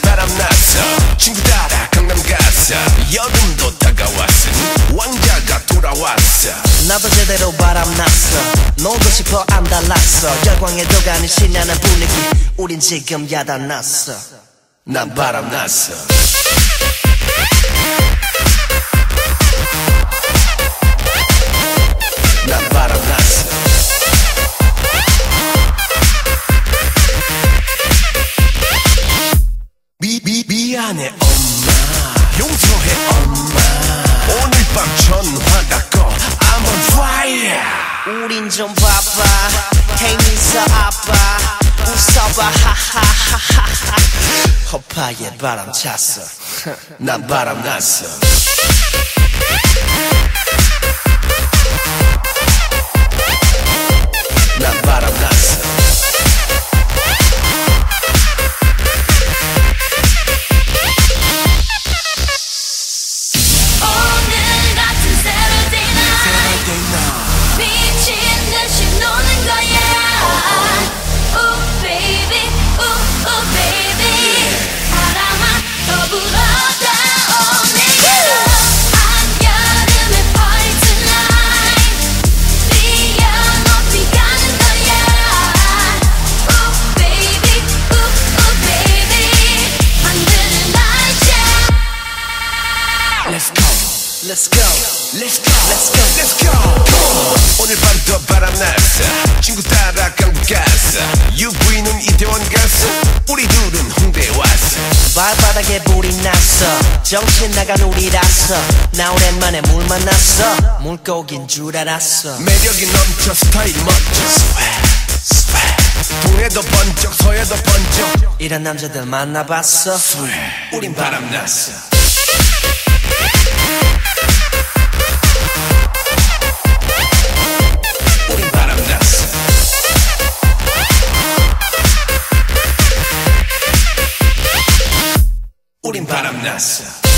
바람났어. 친구 따라 강남 갔어. 여름도 다가왔어. 왕자가 돌아왔어. 나도 제대로 바람났어. 놀고 싶어 안 달랐어. 열광에 도가는 신나는 분위기. 우린 지금 야단났어. 난 바람났어. 미, 미안해 엄마. 용서해 엄마. 오늘 밤 전화 닫고 I'm on fire. 우린 좀 바빠 행인서 아빠. 웃어봐. 하하하하하. 허파에 바람 찼어. 난 바람 났어 Let's go. Let's go. Let's go. Let's go. Let's go. 오늘 밤도 바람 났어. 친구 따라 강북 갔어 UV는 이태원 갔어 우리 둘은 홍대 왔어. 발바닥에 불이 났어. 정신 나간 우리라서. 나 오랜만에 물 만났어. 물고기인 줄 알았어. 매력이 넘쳐 스타일 멋져. Swag 동해도 번쩍 서해도 번쩍. 이런 남자들 만나봤어. Swag 우린 바람 났어 우린 바람 났어